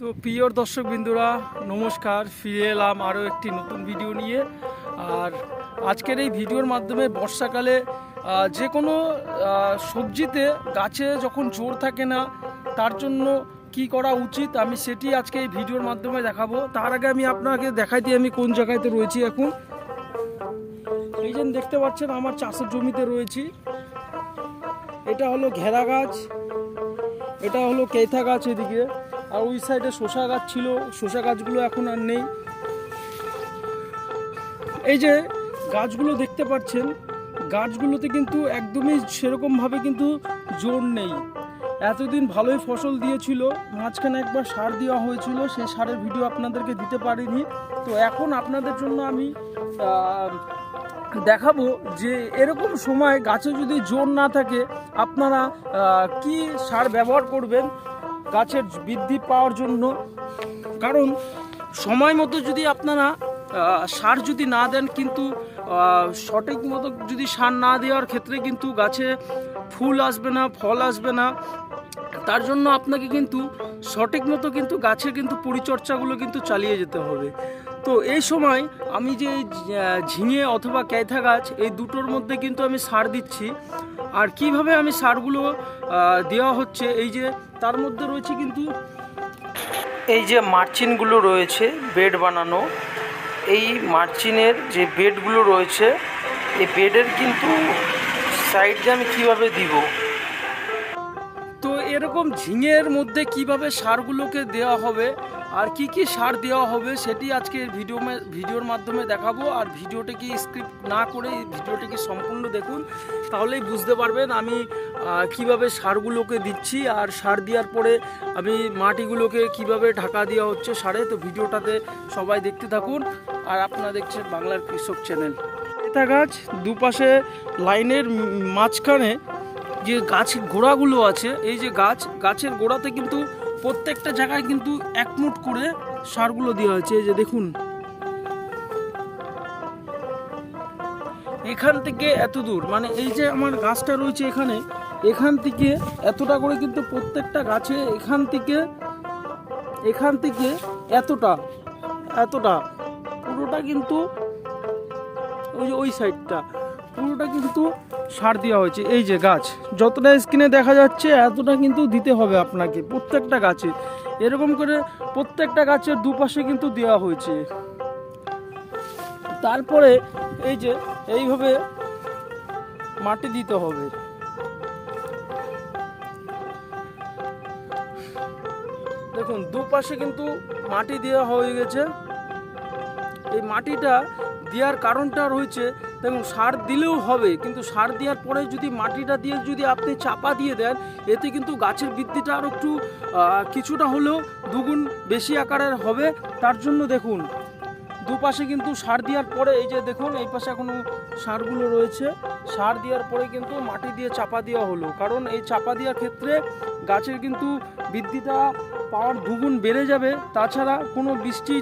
তো প্রিয় দর্শক বিন্দুরা নমস্কার, ফিরে এলাম আরও একটি নতুন ভিডিও নিয়ে। আর আজকের এই ভিডিওর মাধ্যমে বর্ষাকালে যে কোনো সবজিতে গাছে যখন জোর থাকে না, তার জন্য কি করা উচিত আমি সেটি আজকে এই ভিডিওর মাধ্যমে দেখাবো। তার আগে আমি আপনাকে দেখাই দিই আমি কোন জায়গাতে রয়েছি এখন। এই যে দেখতে পাচ্ছেন, আমার চাষের জমিতে রয়েছি। এটা হলো ঘেরা গাছ, এটা হলো কেথা গাছ এদিকে। আর ওই সাইডে শসা গাছ ছিল, শসা গাছগুলো এখন আর নেই। এই যে গাছগুলো দেখতে পাচ্ছেন, গাছগুলোতে কিন্তু একদমই সেরকমভাবে কিন্তু জোর নেই। এতদিন ভালোই ফসল দিয়েছিল, মাঝখানে একবার সার দেওয়া হয়েছিল সেই সারের ভিডিও আপনাদেরকে দিতে পারিনি। তো এখন আপনাদের জন্য আমি দেখাবো যে এরকম সময় গাছে যদি জোর না থাকে, আপনারা কি সার ব্যবহার করবেন? গাছের বৃদ্ধি পাওয়ার জন্য। কারণ সময় মতো যদি আপনারা সার যদি না দেন কিন্তু সঠিক মতো যদি সার না দেওয়ার ক্ষেত্রে কিন্তু গাছে ফুল আসবে না, ফল আসবে না, তার জন্য আপনাকে কিন্তু সঠিক মতো কিন্তু গাছের কিন্তু পরিচর্যাগুলো কিন্তু চালিয়ে যেতে হবে। তো এই সময় আমি যে ঝিঙে অথবা ক্যাথা গাছ, এই দুটোর মধ্যে কিন্তু আমি সার দিচ্ছি। আর কীভাবে আমি সারগুলো দেওয়া হচ্ছে, এই যে তার মধ্যে রয়েছে কিন্তু এই যে মার্চিনগুলো রয়েছে বেড বানানো এই মার্চিনের যে বেডগুলো রয়েছে এই বেডের কিন্তু সাইড আমি কীভাবে দিব? তো এরকম ঝিঙের মধ্যে কীভাবে সারগুলোকে দেওয়া হবে? আর কি কি সার দেওয়া হবে সেটি আজকে ভিডিও ভিডিওর মাধ্যমে দেখাবো। আর ভিডিওটিকে স্ক্রিপ্ট না করে ভিডিওটিকে সম্পূর্ণ দেখুন, তাহলেই বুঝতে পারবেন আমি কীভাবে সারগুলোকে দিচ্ছি। আর সার দেওয়ার পরে আমি মাটিগুলোকে কীভাবে ঢাকা দেওয়া হচ্ছে সারে, তো ভিডিওটাতে সবাই দেখতে থাকুন। আর আপনারা দেখছেন বাংলার কৃষক চ্যানেল। এটা গাছ দুপাশে লাইনের মাঝখানে যে গাছ গোড়াগুলো আছে, এই যে গাছ, গাছের গোড়াতে কিন্তু প্রত্যেকটা জায়গায় কিন্তু একমুট করে সারগুলো দেওয়া হয়েছে যে দেখুন। এখান থেকে এত দূর মানে এই যে আমার গাছটা রয়েছে এখানে, এখান থেকে এতটা করে কিন্তু প্রত্যেকটা গাছে এখান থেকে এখান থেকে এতটা এতটা, পুরোটা কিন্তু ওই যে ওই সাইডটা, পুরোটা কিন্তু সার দেওয়া হয়েছে। এই যে গাছ, যতটা স্ক্রিনে দেখা যাচ্ছে, এতটা কিন্তু দিতে হবে আপনাকে, প্রত্যেকটা গাছে। এরকম করে প্রত্যেকটা গাছের দুপাশে কিন্তু দেওয়া হয়েছে। তারপরে এই যে, এইভাবে মাটি দিতে হবে। দেখুন, দুপাশে কিন্তু মাটি দেওয়া হয়ে গেছে। এই মাটিটা দেওয়ার কারণটা রয়েছে, দেখুন, সার দিলেও হবে, কিন্তু সার দেওয়ার পরে যদি মাটিটা দিয়ে যদি আপনি চাপা দিয়ে দেন, এতে কিন্তু গাছের বৃদ্ধিটা আরও একটু কিছুটা হলেও দুগুণ বেশি আকারের হবে। তার জন্য দেখুন, দুপাশে কিন্তু সার দেওয়ার পরে, এই যে দেখুন, এই পাশে এখনও সারগুলো রয়েছে। সার দেওয়ার পরে কিন্তু মাটি দিয়ে চাপা দেওয়া হলো, কারণ এই চাপা দেওয়ার ক্ষেত্রে গাছের কিন্তু বৃদ্ধিটা পাওয়ার দুগুণ বেড়ে যাবে। তাছাড়া কোনো বৃষ্টি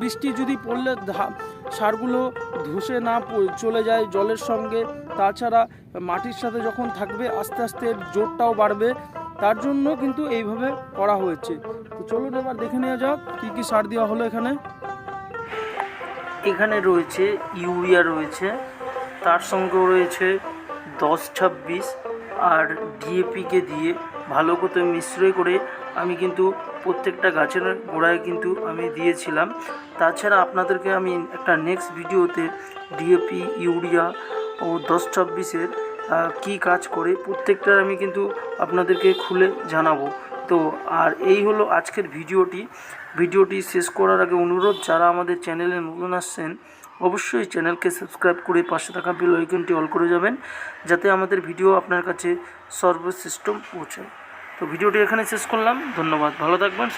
বৃষ্টি যদি পড়লে সারগুলো ধসে না চলে যায় জলের সঙ্গে। তাছাড়া মাটির সাথে যখন থাকবে, আস্তে আস্তে জোরটাও বাড়বে। তার জন্য কিন্তু এইভাবে করা হয়েছে। তো চলুন এবার দেখে নেওয়া যাক, কী কী সার দেওয়া হলো এখানে। এখানে রয়েছে ইউরিয়া রয়েছে, তার সঙ্গেও রয়েছে দশ ছাব্বিশ, আর ডিএপিকে দিয়ে ভালো করে মিশ্রই করে আমি কিন্তু প্রত্যেকটা গাছের গোড়ায় কিন্তু আমি দিয়েছিলাম। তাছাড়া আপনাদেরকে আমি একটা নেক্সট ভিডিওতে ডিএপি ইউরিয়া ও দশ ছাব্বিশের কী কাজ করে প্রত্যেকটার আমি কিন্তু আপনাদেরকে খুলে জানাব। তো, আর এই হলো আজকের ভিডিওটি। ভিডিওটি শেষ করার আগে অনুরোধ, যারা আমাদের চ্যানেলে নতুন আসছেন, অবশ্যই চ্যানেলকে সাবস্ক্রাইব করে পাশে থাকা বেল আইকনটি অল করে যাবেন, যাতে আমাদের ভিডিও আপনার কাছে সর্বশ্রেষ্ঠ পৌঁছায়। তো ভিডিওটি এখানে শেষ করলাম। ধন্যবাদ। ভালো থাকবেন